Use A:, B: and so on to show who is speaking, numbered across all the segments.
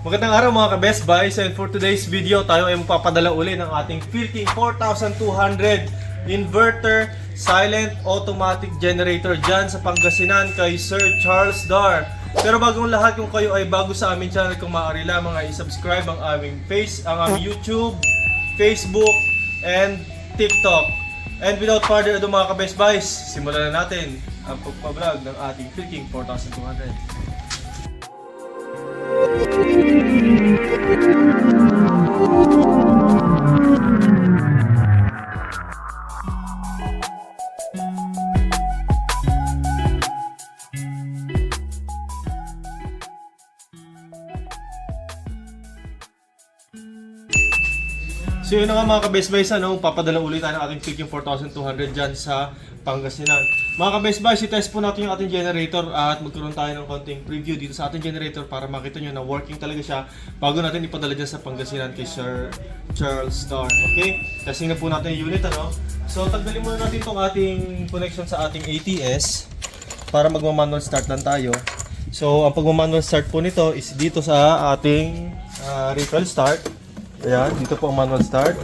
A: Magandang araw mga ka-Best Buys and for today's video tayo ay magpapadala uli ng ating Philking 4200 inverter silent automatic generator dyan sa Pangasinan kay Sir Charles Dar. Pero bagong lahat kung kayo ay bago sa aming channel kung maaari lamang ay subscribe ang aming face, ang aming YouTube, Facebook, and TikTok. And without further ado mga ka-Best Buys, simulan na natin ang pagpablog ng ating Philking 4200. Thank you. Mga ka-Best Buys, ano, papadala ulit tayo ng ating Philking 4200 dyan sa Pangasinan. Mga ka-Best Buys, i-test po natin yung ating generator at magkaroon tayo ng konting preview dito sa ating generator para makita nyo na working talaga siya bago natin ipadala dyan sa Pangasinan kay Sir Charles Star. Okay? Testing na po natin yung unit, ano? So, tanggalin muna natin itong ating connection sa ating ATS para magma-manual start lang tayo. So, ang pagma-manual start po nito is dito sa ating uh, refill start. Ayan, dito po ang manual start.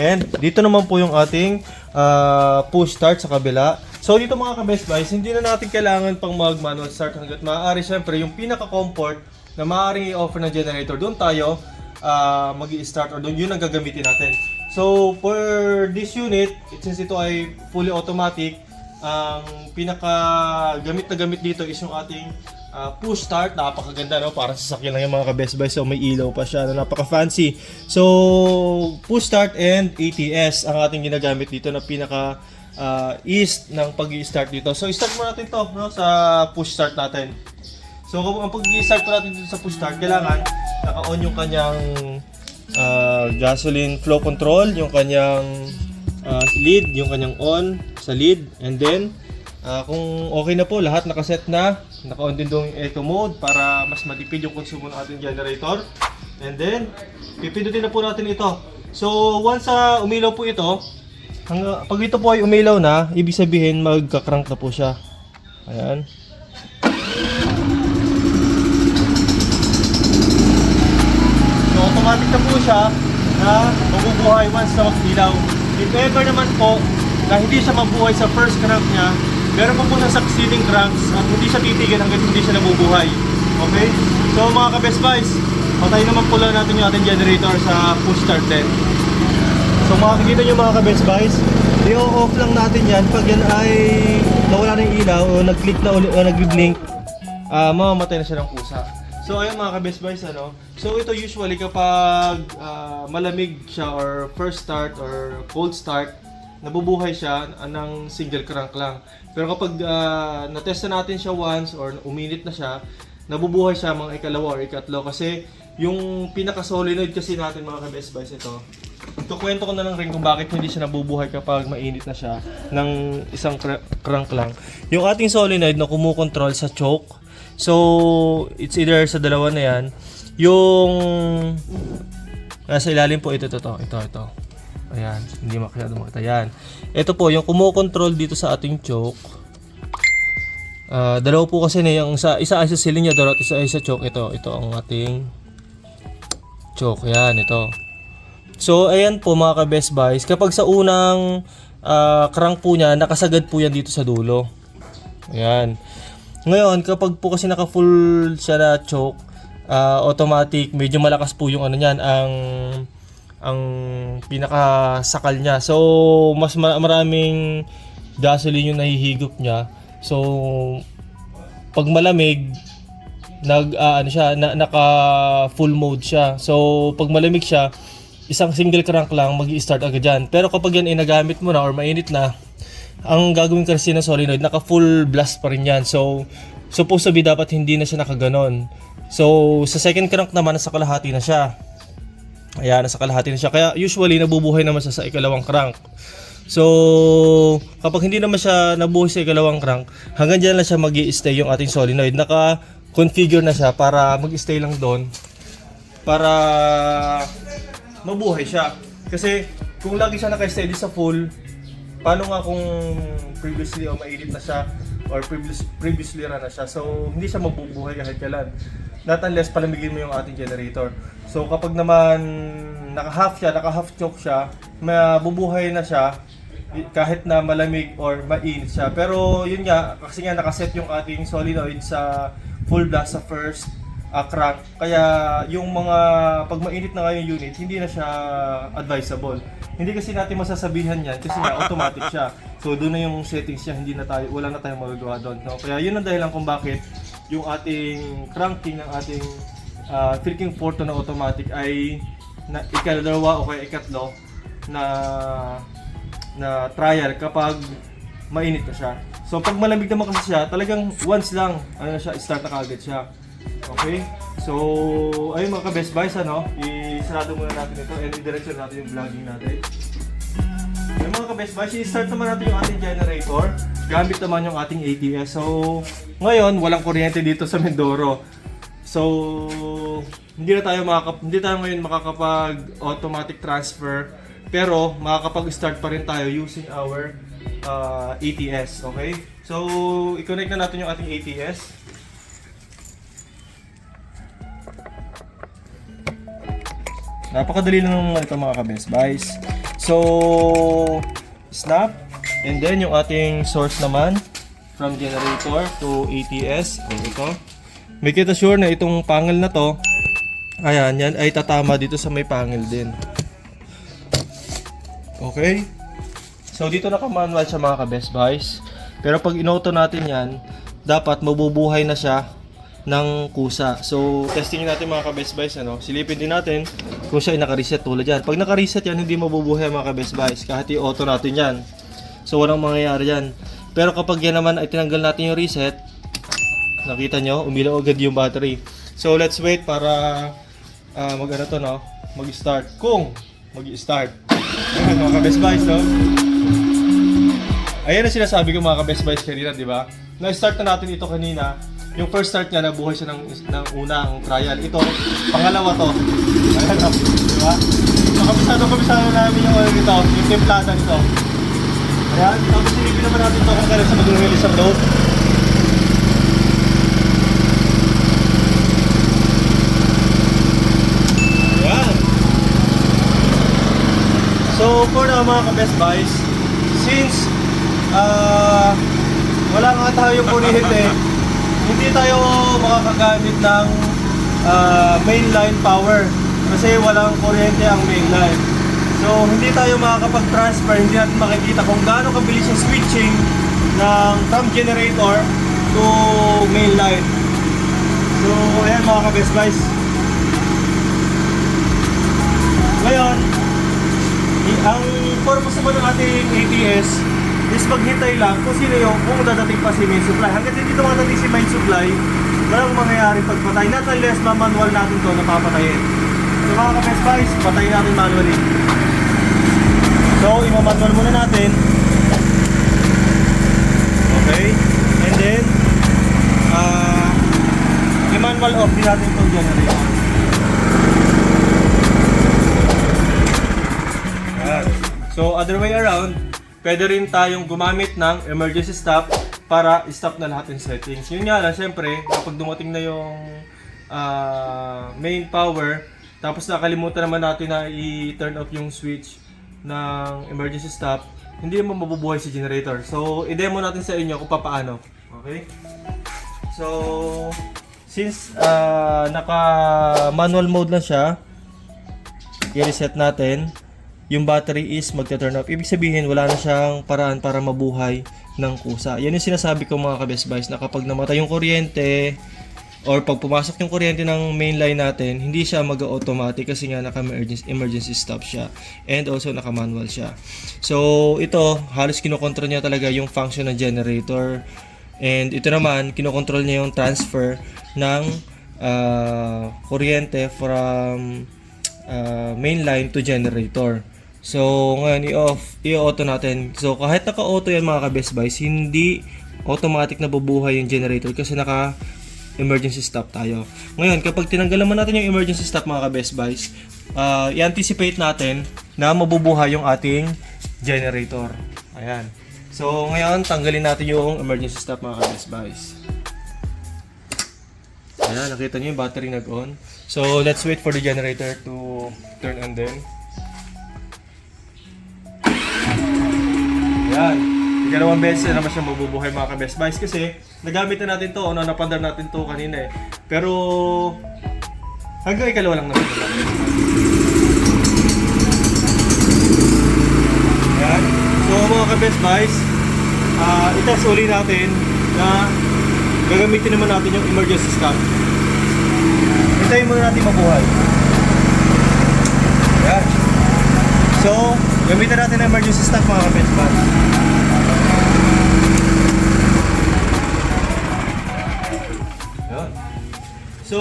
A: And dito naman po yung ating ah, push start sa kabila. So dito mga ka-best buys, hindi na natin kailangan pang mag-manual start hanggat maaari. Siyempre, yung pinaka-comfort na maaaring i-offer ng generator, doon tayo mag start or doon yun ang gagamitin natin. So for this unit, it- since ito ay fully automatic, ang pinaka gamit na gamit dito is yung ating ah, push start. Napakaganda no, para sa sakyan lang yung mga ka-best buy. So may ilaw pa siya, no? napaka-fancy. So push start and ATS ang ating ginagamit dito na pinaka ah, east ng pag start dito. So start mo natin to no, sa push start natin. So kung ang pag-start po natin dito sa push start, kailangan naka-on yung kanyang ah, gasoline flow control, yung kanyang ah, lead, yung kanyang on sa lead, and then ah, kung okay na po, lahat nakaset na, naka-on din doon yung eco mode para mas matipid yung konsumo ng ating generator. And then, pipindutin na po natin ito. So, once sa umilaw po ito, hangga, pag ito po ay umilaw na, ibig sabihin magka-crank na po siya. Ayan. So automatic na po siya na mabubuhay once na mag-ilaw. If ever naman po na hindi siya mabuhay sa first crank niya, meron po po na succeeding cranks at hindi siya titigil hanggang hindi siya nabubuhay. Okay? So mga ka-best buys, patay naman po lang natin yung ating generator sa push start din. So makikita nyo mga ka-best buys, i-off lang natin yan pag yan ay nawala na yung ilaw o nag-click na uli o nag-blink, ah mamamatay na siya ng pusa. So ayun mga ka-best buys ano. So ito usually kapag ah, malamig siya or first start or cold start, nabubuhay siya ng single crank lang. Pero kapag ah, na-test na natin siya once or uminit na siya, nabubuhay siya mga ikalawa or ikatlo kasi yung pinaka-solenoid kasi natin mga ka-best buys ito. Ito kwento ko na lang rin kung bakit hindi siya nabubuhay kapag mainit na siya ng isang cr- crank lang. Yung ating solenoid na kumukontrol sa choke, so it's either sa dalawa na yan, yung nasa ilalim po ito, ito, ito, ito, ito. Ayan, hindi masyado makita yan. Ito po, yung kumukontrol dito sa ating choke, Ah, dalawa po kasi na yung sa isa ay sa cylinder at isa ay sa choke ito. Ito ang ating choke. Yan, ito. So, ayan po mga ka-best buys. Kapag sa unang ah, crank po niya, nakasagad po yan dito sa dulo. Ayan. Ngayon, kapag po kasi naka-full siya na choke, ah, automatic, medyo malakas po yung ano niyan, ang ang pinaka-sakal niya. So, mas ma- maraming gasoline yung nahihigop niya. So, pag malamig, nag ah, ano siya, na, naka full mode siya. So, pag malamig siya, isang single crank lang magi-start agad yan. Pero kapag yan inagamit mo na or mainit na, ang gagawin kasi ng solenoid, naka full blast pa rin yan. So, supposed to be dapat hindi na siya nakaganon. So, sa second crank naman, nasa kalahati na siya. Ayan, nasa kalahati na siya. Kaya usually, nabubuhay naman siya sa ikalawang crank. So, kapag hindi naman siya nabuhay sa ikalawang crank, hanggang dyan lang siya mag stay yung ating solenoid. Naka-configure na siya para mag-stay lang doon. Para mabuhay siya. Kasi kung lagi siya naka-steady sa full, paano nga kung previously o mainit na siya or previous, previously run na siya. So, hindi siya mabubuhay kahit kailan. not unless palamigin mo yung ating generator. So kapag naman naka-half siya, naka-half choke siya, mabubuhay na siya kahit na malamig or mainit siya. Pero yun nga, kasi nga nakaset yung ating solenoid sa full blast sa first uh, crank. Kaya yung mga pag mainit na nga yung unit, hindi na siya advisable. Hindi kasi natin masasabihan yan kasi nga automatic siya. So doon na yung settings niya, hindi na tayo wala na tayong magagawa doon. No? Kaya yun ang dahilan kung bakit yung ating cranking ng ating uh, Philking Forto na automatic ay na ikadalawa o kaya ikatlo na na trial kapag mainit na siya. So pag malamig naman kasi siya, talagang once lang ano siya, start na kagad siya. Okay? So, ayun mga ka-best buys, ano, isarado muna natin ito and i-diretso natin yung vlogging natin. Yung mga ka-best buys, i-start naman natin yung ating generator gamit naman yung ating ATS. So, ngayon, walang kuryente dito sa Mindoro. So, hindi na tayo makakap hindi tayo ngayon makakapag automatic transfer pero makakapag-start pa rin tayo using our uh, ATS, okay? So, i-connect na natin yung ating ATS. Napakadali lang naman ito mga ka-best buys. So, snap. And then yung ating source naman from generator to ATS. O ito. Make it sure na itong panel na to, ayan, yan ay tatama dito sa may panel din. Okay? So dito naka-manual siya mga ka-best buys. Pero pag inoto natin yan, dapat mabubuhay na siya ng kusa. So, testing natin mga ka-best buys, ano? Silipin din natin kung siya ay naka-reset tulad yan. Pag naka-reset yan, hindi mabubuhay mga ka-best buys. Kahit i-auto natin yan. So, walang mangyayari yan. Pero kapag yan naman ay tinanggal natin yung reset, nakita nyo, umilaw agad yung battery. So, let's wait para ah, mag-ano to, no? Mag-start. Kung mag-start. Mga ka-best buys, no? Ayan ang sinasabi ko mga ka-best buys kanina, di ba? Na-start na natin ito kanina. Yung first start niya, nabuhay siya ng, ng unang trial. Ito, pangalawa to. Ayan, no? di ba? So, kabisado, kabisado namin yung oil nito, yung templada nito. Ayan, tapos silipin naman natin ito kung kailan sa mag-release ang load. Ayan. So, for now mga ka-best buys, since ah wala nga tayong kuryente, hindi tayo makakagamit ng ah, mainline power kasi walang kuryente ang mainline. So, hindi tayo makakapag-transfer, hindi natin makikita kung gaano kabilis yung switching ng from generator to mainline. So, ayan mga ka-best buys. Ngayon, ang purpose naman ng ating ATS is maghintay lang kung sino yung kung dadating pa si main supply. Hanggat hindi dumadating si main supply, walang mangyayari pagpatay. Not unless ma-manual natin to na papatayin. So mga ka-best buys, patayin natin manually. So, ima-manual muna natin. Okay? And then, ah, i-manual off din natin itong generator. So, other way around, pwede rin tayong gumamit ng emergency stop para stop na lahat ng settings. Yun nga lang, syempre, kapag dumating na yung ah, main power, tapos nakalimutan naman natin na i-turn off yung switch ng emergency stop, hindi mo mabubuhay si generator. So, i-demo natin sa inyo kung paano. Okay? So, since ah, naka manual mode lang siya, i-reset natin, yung battery is magta-turn off. Ibig sabihin, wala na siyang paraan para mabuhay ng kusa. Yan yung sinasabi ko mga ka-best buys na kapag namatay yung kuryente or pag pumasok yung kuryente ng main line natin, hindi siya mag-automatic kasi nga naka-emergency emergency stop siya and also naka-manual siya. So, ito, halos kinokontrol niya talaga yung function ng generator and ito naman, kinokontrol niya yung transfer ng ah, kuryente from uh, main line to generator. So, ngayon, i-off, i-auto natin. So, kahit naka-auto yan mga ka-best buys, hindi automatic na bubuhay yung generator kasi naka emergency stop tayo. Ngayon, kapag tinanggal naman natin yung emergency stop mga ka-best buys, uh, i-anticipate natin na mabubuhay yung ating generator. Ayan. So, ngayon, tanggalin natin yung emergency stop mga ka-best buys. Ayan, nakita niyo yung battery nag-on. So, let's wait for the generator to turn on din. Ayan. Ikalawang beses na naman siya mabubuhay mga ka-best buys kasi nagamit na natin to, ano, napandar natin to kanina eh. Pero hanggang ikalawa lang naman. Ayan. So mga ka-best buys, ah itest uli natin na gagamitin naman natin yung emergency stop. Hintayin muna natin mabuhay. Ayan. So, gamitin natin ang emergency stop mga ka-best buys. Ayan. So,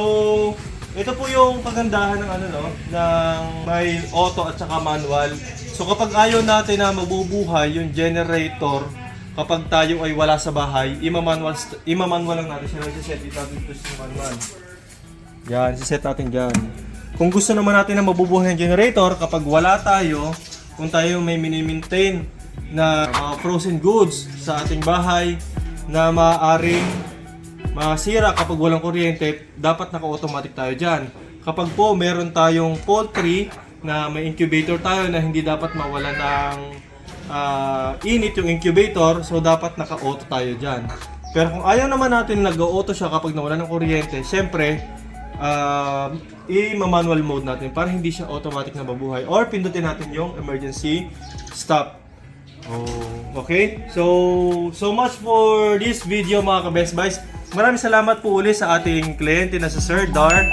A: ito po yung kagandahan ng ano no, ng may auto at saka manual. So kapag ayaw natin na mabubuhay yung generator kapag tayo ay wala sa bahay, ima-manual, ima-manual lang natin siya. Nagsiset dito natin ito sa manual. Yan, siset natin dyan. Kung gusto naman natin na mabubuhay ang generator kapag wala tayo, kung tayo may mini-maintain na mga frozen goods sa ating bahay na maaaring masira kapag walang kuryente, dapat naka-automatic tayo dyan. Kapag po meron tayong poultry na may incubator tayo na hindi dapat mawala ng ah, init yung incubator, so dapat naka-auto tayo dyan. Pero kung ayaw naman natin nag-auto siya kapag nawala ng kuryente, syempre, uh, i-manual mode natin para hindi siya automatic na mabuhay. Or pindutin natin yung emergency stop. Oh, okay? So, so much for this video mga ka-Best Buys. Maraming salamat po uli sa ating kliyente na si Sir Dar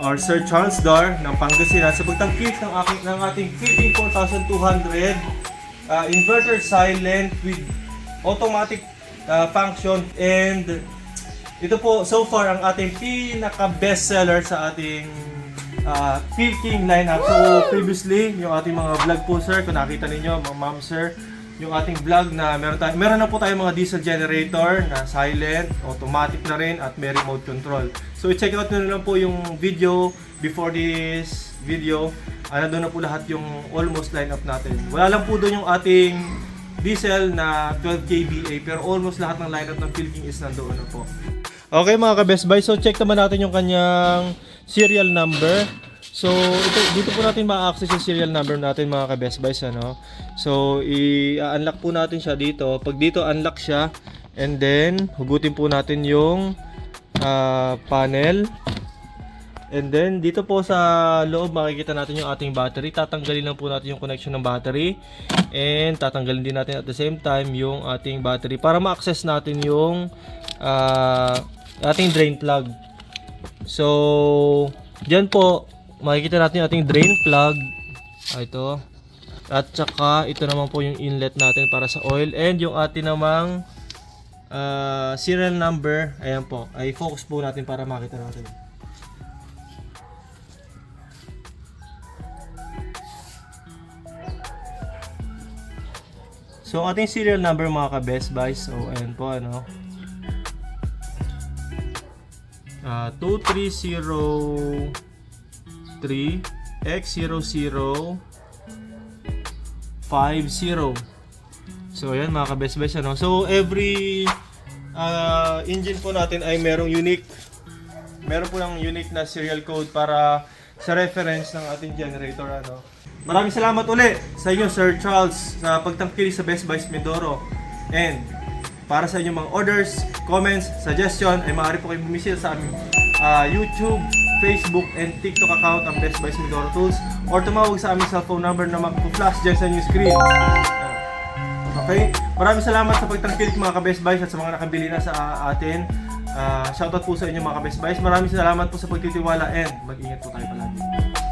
A: or Sir Charles Dar ng Pangasinan sa pagtangkit ng, aking, ng ating 15200 uh, inverter silent with automatic uh, function and ito po so far ang ating pinaka best seller sa ating uh, Phil King lineup. So previously, yung ating mga vlog po sir, kung nakita ninyo, mga ma'am sir, yung ating vlog na meron, tayo, meron na po tayong mga diesel generator na silent, automatic na rin at may remote control. So i-check out nyo na lang po yung video before this video. Ano doon na po lahat yung almost lineup natin. Wala lang po doon yung ating diesel na 12 kVA pero almost lahat ng lineup ng Phil King is nandoon na po. Okay mga ka-best buy, so check naman natin yung kanyang serial number. So ito dito po natin ma-access yung serial number natin mga ka-best buys ano. So i-unlock po natin siya dito. Pag dito unlock siya and then hugutin po natin yung ah, panel. And then dito po sa loob makikita natin yung ating battery. Tatanggalin lang po natin yung connection ng battery and tatanggalin din natin at the same time yung ating battery para ma-access natin yung ah, ating drain plug. So, diyan po makikita natin ating drain plug. Ah, ito. At saka ito naman po yung inlet natin para sa oil and yung ating namang ah, serial number. Ayan po. Ay focus po natin para makita natin. So, ating serial number mga ka-best buys. So, ayan po, ano. Ah, 2303 X00 50. So, ayan mga ka-best buys, ano. So, every ah, engine po natin ay merong unique meron po ng unique na serial code para sa reference ng ating generator ano. Maraming salamat uli sa inyo Sir Charles sa pagtangkili sa Best Buys Mindoro. And para sa inyong mga orders, comments, suggestion ay maaari po kayong bumisita sa aming ah, YouTube, Facebook, and TikTok account ang Best Buys Mindoro Tools or tumawag sa aming cellphone number na magpo-flash dyan sa inyong screen. Okay? Maraming salamat sa pagtangkilik mga ka-Best Buys at sa mga nakabili na sa uh, atin. Ah, shoutout po sa inyo mga ka-Best Buys. Maraming salamat po sa pagtitiwala and mag-ingat po tayo palagi.